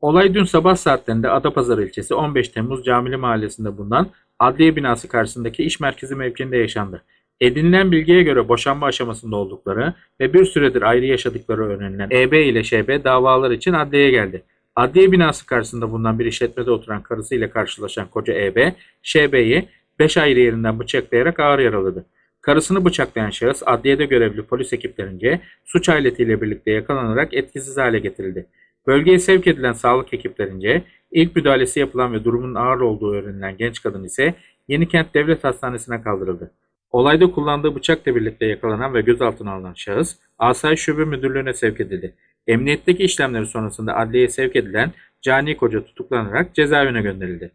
Olay dün sabah saatlerinde Adapazarı ilçesi 15 Temmuz Camili Mahallesi'nde bulunan adliye binası karşısındaki iş merkezi mevkiinde yaşandı. Edinilen bilgiye göre boşanma aşamasında oldukları ve bir süredir ayrı yaşadıkları öğrenilen EB ile ŞB davalar için adliyeye geldi. Adliye binası karşısında bulunan bir işletmede oturan karısıyla karşılaşan koca EB, ŞB'yi 5 ayrı yerinden bıçaklayarak ağır yaraladı. Karısını bıçaklayan şahıs adliyede görevli polis ekiplerince suç aletiyle birlikte yakalanarak etkisiz hale getirildi. Bölgeye sevk edilen sağlık ekiplerince ilk müdahalesi yapılan ve durumun ağır olduğu öğrenilen genç kadın ise Yenikent Devlet Hastanesi'ne kaldırıldı. Olayda kullandığı bıçakla birlikte yakalanan ve gözaltına alınan şahıs Asayiş Şube Müdürlüğü'ne sevk edildi. Emniyetteki işlemleri sonrasında adliyeye sevk edilen cani koca tutuklanarak cezaevine gönderildi.